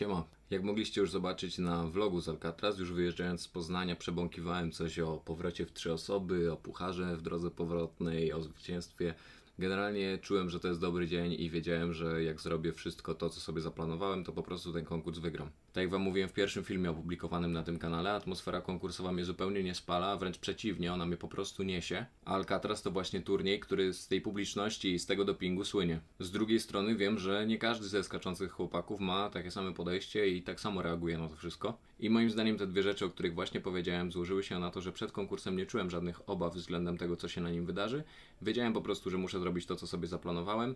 Siema. Jak mogliście już zobaczyć na vlogu z Alcatraz, już wyjeżdżając z Poznania przebąkiwałem coś o powrocie w trzy osoby, o pucharze w drodze powrotnej, o zwycięstwie. Generalnie czułem, że to jest dobry dzień i wiedziałem, że jak zrobię wszystko to, co sobie zaplanowałem, to po prostu ten konkurs wygram. Tak jak Wam mówiłem w pierwszym filmie opublikowanym na tym kanale, atmosfera konkursowa mnie zupełnie nie spala, wręcz przeciwnie, ona mnie po prostu niesie. A Alcatraz to właśnie turniej, który z tej publiczności i z tego dopingu słynie. Z drugiej strony wiem, że nie każdy ze skaczących chłopaków ma takie same podejście i tak samo reaguje na to wszystko. I moim zdaniem te dwie rzeczy, o których właśnie powiedziałem, złożyły się na to, że przed konkursem nie czułem żadnych obaw względem tego, co się na nim wydarzy. Wiedziałem po prostu, że muszę zrobić to, co sobie zaplanowałem.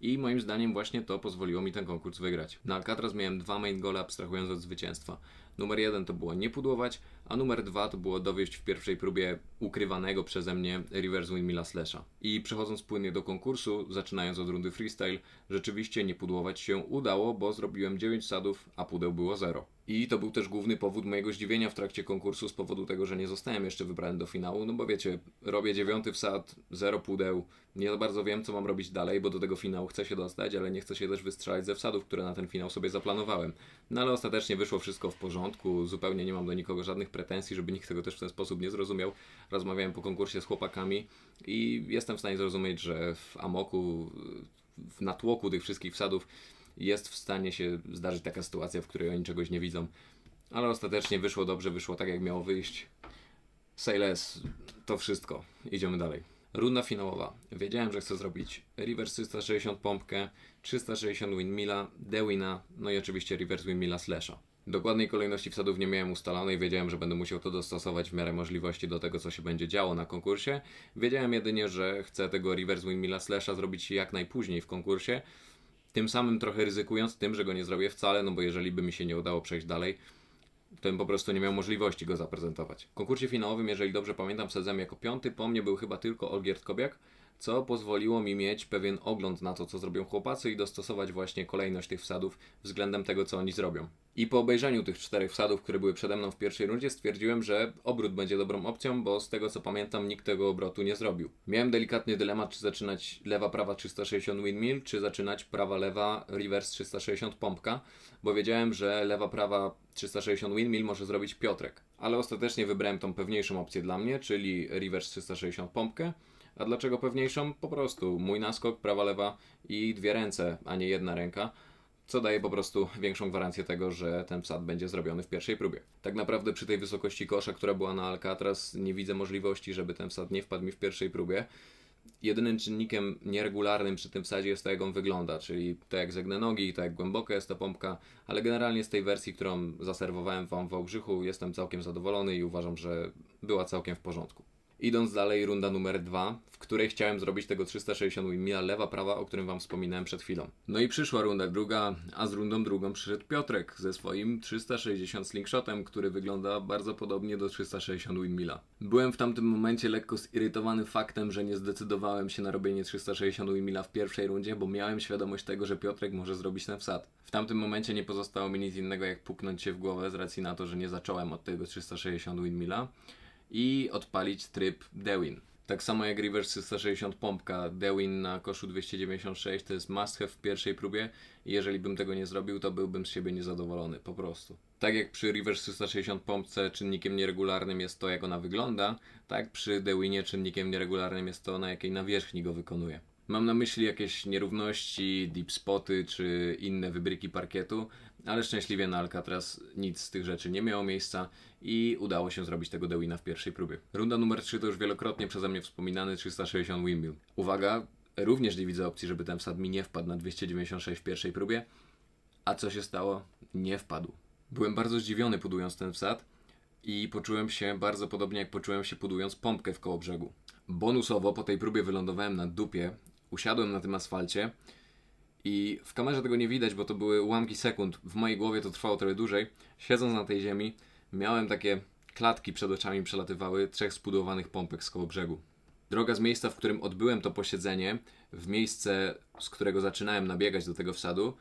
I moim zdaniem właśnie to pozwoliło mi ten konkurs wygrać. Na Alcatraz miałem dwa main gole abstrahując od zwycięstwa. Numer jeden to było nie pudłować, a numer dwa to było dowieść w pierwszej próbie ukrywanego przeze mnie reverse windmilla slasha. I przechodząc płynnie do konkursu, zaczynając od rundy freestyle, rzeczywiście nie pudłować się udało, bo zrobiłem 9 sadów, a pudeł było 0. I to był też główny powód mojego zdziwienia w trakcie konkursu z powodu tego, że nie zostałem jeszcze wybrany do finału, no bo wiecie, robię dziewiąty wsad, zero pudeł, nie za bardzo wiem, co mam robić dalej, bo do tego finału chcę się dostać, ale nie chcę się też wystrzelać ze wsadów, które na ten finał sobie zaplanowałem. No ale ostatecznie wyszło wszystko w porządku, zupełnie nie mam do nikogo żadnych pretensji, żeby nikt tego też w ten sposób nie zrozumiał. Rozmawiałem po konkursie z chłopakami i jestem w stanie zrozumieć, że w amoku, w natłoku tych wszystkich wsadów jest w stanie się zdarzyć taka sytuacja, w której oni czegoś nie widzą. Ale ostatecznie wyszło dobrze, wyszło tak jak miało wyjść. Say less, to wszystko. Idziemy dalej. Runda finałowa. Wiedziałem, że chcę zrobić reverse 360 pompkę, 360 windmilla, dewina, no i oczywiście reverse windmilla slasha. Dokładnej kolejności wsadów nie miałem ustalonej, wiedziałem, że będę musiał to dostosować w miarę możliwości do tego, co się będzie działo na konkursie. Wiedziałem jedynie, że chcę tego reverse windmilla slasha zrobić jak najpóźniej w konkursie, tym samym trochę ryzykując tym, że go nie zrobię wcale, no bo jeżeli by mi się nie udało przejść dalej, to bym po prostu nie miał możliwości go zaprezentować. W konkursie finałowym, jeżeli dobrze pamiętam, wsadzałem jako piąty, po mnie był chyba tylko Olgierd Kobiak, co pozwoliło mi mieć pewien ogląd na to, co zrobią chłopacy i dostosować właśnie kolejność tych wsadów względem tego, co oni zrobią. I po obejrzeniu tych czterech wsadów, które były przede mną w pierwszej rundzie, stwierdziłem, że obrót będzie dobrą opcją, bo z tego co pamiętam, nikt tego obrotu nie zrobił. Miałem delikatny dylemat, czy zaczynać lewa, prawa 360 windmill, czy zaczynać prawa, lewa reverse 360 pompka, bo wiedziałem, że lewa, prawa 360 windmill może zrobić Piotrek. Ale ostatecznie wybrałem tą pewniejszą opcję dla mnie, czyli reverse 360 pompkę. A dlaczego pewniejszą? Po prostu mój naskok, prawa, lewa i dwie ręce, a nie jedna ręka, co daje po prostu większą gwarancję tego, że ten wsad będzie zrobiony w pierwszej próbie. Tak naprawdę przy tej wysokości kosza, która była na Alcatraz, nie widzę możliwości, żeby ten wsad nie wpadł mi w pierwszej próbie. Jedynym czynnikiem nieregularnym przy tym wsadzie jest to, jak on wygląda, czyli to jak zegnę nogi, to jak głęboka jest ta pompka, ale generalnie z tej wersji, którą zaserwowałem Wam w Wałbrzychu, jestem całkiem zadowolony i uważam, że była całkiem w porządku. Idąc dalej, runda numer dwa, w której chciałem zrobić tego 360 windmilla lewa, prawa, o którym Wam wspominałem przed chwilą. No i przyszła runda druga, a z rundą drugą przyszedł Piotrek ze swoim 360 slingshotem, który wygląda bardzo podobnie do 360 windmilla. Byłem w tamtym momencie lekko zirytowany faktem, że nie zdecydowałem się na robienie 360 windmilla w pierwszej rundzie, bo miałem świadomość tego, że Piotrek może zrobić ten wsad. W tamtym momencie nie pozostało mi nic innego, jak puknąć się w głowę z racji na to, że nie zacząłem od tego 360 windmilla i odpalić tryb Dewin. Tak samo jak Reverse 360 pompka, Dewin na koszu 296 to jest must have w pierwszej próbie i jeżeli bym tego nie zrobił, to byłbym z siebie niezadowolony, po prostu. Tak jak przy Reverse 360 pompce czynnikiem nieregularnym jest to, jak ona wygląda, tak przy Dewinie czynnikiem nieregularnym jest to, na jakiej nawierzchni go wykonuje. Mam na myśli jakieś nierówności, deep spoty czy inne wybryki parkietu, ale szczęśliwie na Alcatraz nic z tych rzeczy nie miało miejsca i udało się zrobić tego Dewina w pierwszej próbie. Runda numer 3 to już wielokrotnie przeze mnie wspominany 360 windmill. Uwaga, również nie widzę opcji, żeby ten wsad mi nie wpadł na 296 w pierwszej próbie. A co się stało? Nie wpadł. Byłem bardzo zdziwiony pudując ten wsad i poczułem się bardzo podobnie jak poczułem się pudując pompkę w koło brzegu. Bonusowo po tej próbie wylądowałem na dupie, usiadłem na tym asfalcie i w kamerze tego nie widać, bo to były ułamki sekund. W mojej głowie to trwało trochę dłużej. Siedząc na tej ziemi, miałem takie klatki przed oczami przelatywały trzech spudowanych pompek z koło brzegu. Droga z miejsca, w którym odbyłem to posiedzenie, w miejsce, z którego zaczynałem nabiegać do tego wsadu,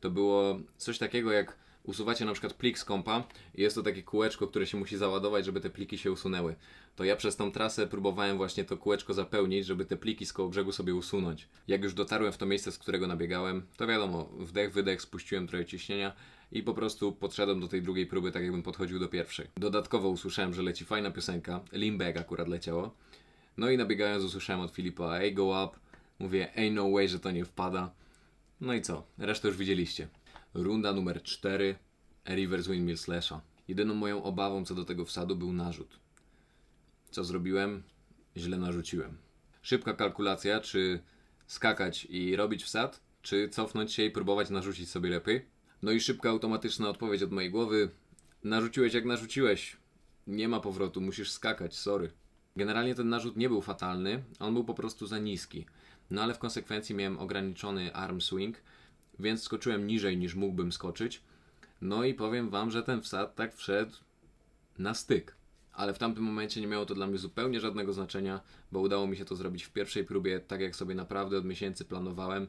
to było coś takiego jak usuwacie na przykład plik z kompa i jest to takie kółeczko, które się musi załadować, żeby te pliki się usunęły. To ja przez tą trasę próbowałem właśnie to kółeczko zapełnić, żeby te pliki z koło brzegu sobie usunąć. Jak już dotarłem w to miejsce, z którego nabiegałem, to wiadomo, wdech, wydech, spuściłem trochę ciśnienia i po prostu podszedłem do tej drugiej próby tak jakbym podchodził do pierwszej. Dodatkowo usłyszałem, że leci fajna piosenka, Limbeck akurat leciało. No i nabiegając usłyszałem od Filipa, hey go up, mówię, ain't no way, że to nie wpada. No i co, resztę już widzieliście. Runda numer 4, Rivers Windmill Slasha. Jedyną moją obawą co do tego wsadu był narzut. Co zrobiłem? Źle narzuciłem. Szybka kalkulacja, czy skakać i robić wsad, czy cofnąć się i próbować narzucić sobie lepiej. No i szybka automatyczna odpowiedź od mojej głowy. Narzuciłeś jak narzuciłeś. Nie ma powrotu, musisz skakać, sorry. Generalnie ten narzut nie był fatalny, on był po prostu za niski. No ale w konsekwencji miałem ograniczony arm swing, więc skoczyłem niżej niż mógłbym skoczyć. No i powiem wam, że ten wsad tak wszedł na styk. Ale w tamtym momencie nie miało to dla mnie zupełnie żadnego znaczenia, bo udało mi się to zrobić w pierwszej próbie, tak jak sobie naprawdę od miesięcy planowałem.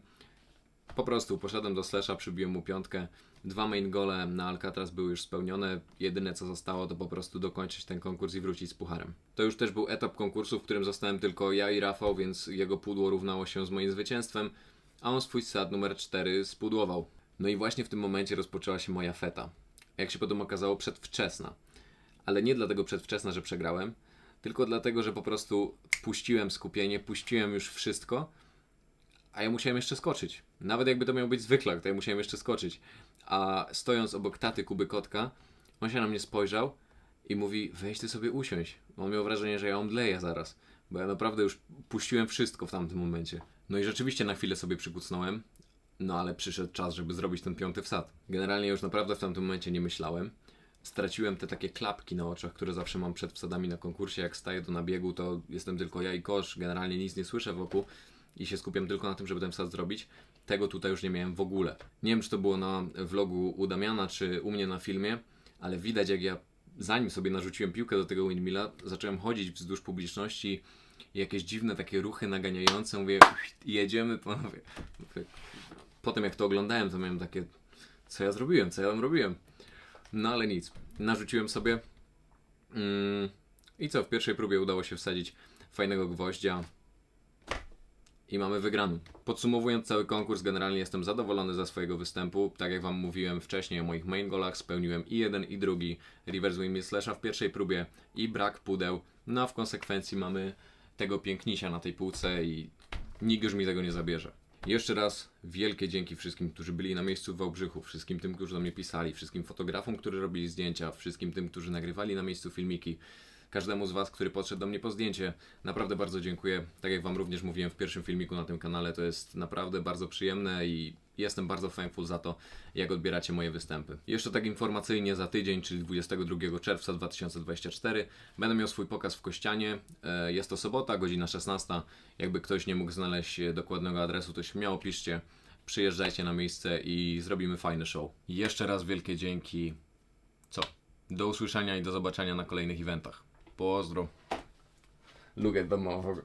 Po prostu poszedłem do slasha, przybiłem mu piątkę. Dwa main gole na Alcatraz były już spełnione. Jedyne co zostało to po prostu dokończyć ten konkurs i wrócić z pucharem. To już też był etap konkursu, w którym zostałem tylko ja i Rafał, więc jego pudło równało się z moim zwycięstwem, a on swój sad numer 4 spudłował. No i właśnie w tym momencie rozpoczęła się moja feta. Jak się potem okazało, przedwczesna. Ale nie dlatego przedwczesna, że przegrałem, tylko dlatego, że po prostu puściłem skupienie, puściłem już wszystko, a ja musiałem jeszcze skoczyć. Nawet jakby to miał być zwykle, to ja musiałem jeszcze skoczyć. A stojąc obok taty Kuby Kotka, on się na mnie spojrzał i mówi, weź ty sobie usiąść. On miał wrażenie, że ja omdleję zaraz, bo ja naprawdę już puściłem wszystko w tamtym momencie. No i rzeczywiście na chwilę sobie przykucnąłem, no ale przyszedł czas, żeby zrobić ten piąty wsad. Generalnie już naprawdę w tamtym momencie nie myślałem. Straciłem te takie klapki na oczach, które zawsze mam przed wsadami na konkursie. Jak staję do nabiegu, to jestem tylko ja i kosz, generalnie nic nie słyszę wokół i się skupiam tylko na tym, żeby ten wsad zrobić. Tego tutaj już nie miałem w ogóle. Nie wiem, czy to było na vlogu u Damiana, czy u mnie na filmie, ale widać jak ja, zanim sobie narzuciłem piłkę do tego windmilla, zacząłem chodzić wzdłuż publiczności i jakieś dziwne takie ruchy naganiające. Mówię, jedziemy panowie. Potem jak to oglądałem, to miałem takie, co ja zrobiłem, co ja tam robiłem. No ale nic. Narzuciłem sobie. Mm, I co, w pierwszej próbie udało się wsadzić fajnego gwoździa. I mamy wygraną. Podsumowując cały konkurs, generalnie jestem zadowolony ze swojego występu. Tak jak Wam mówiłem wcześniej o moich main golach, spełniłem i jeden i drugi reverse wingmill slasha w pierwszej próbie i brak pudeł. No a w konsekwencji mamy tego pięknisia na tej półce i nikt już mi tego nie zabierze. Jeszcze raz wielkie dzięki wszystkim, którzy byli na miejscu w Wałbrzychu, wszystkim tym, którzy do mnie pisali, wszystkim fotografom, którzy robili zdjęcia, wszystkim tym, którzy nagrywali na miejscu filmiki, każdemu z Was, który podszedł do mnie po zdjęcie. Naprawdę bardzo dziękuję. Tak jak Wam również mówiłem w pierwszym filmiku na tym kanale, to jest naprawdę bardzo przyjemne i jestem bardzo thankful za to, jak odbieracie moje występy. Jeszcze tak informacyjnie za tydzień, czyli 22 czerwca 2024, będę miał swój pokaz w Kościanie. E, Jest to sobota, godzina 16. Jakby ktoś nie mógł znaleźć e, dokładnego adresu, to śmiało piszcie. Przyjeżdżajcie na miejsce i zrobimy fajny show. Jeszcze raz wielkie dzięki. Co? Do usłyszenia i do zobaczenia na kolejnych eventach. Pozdro. Look at the motherfucker.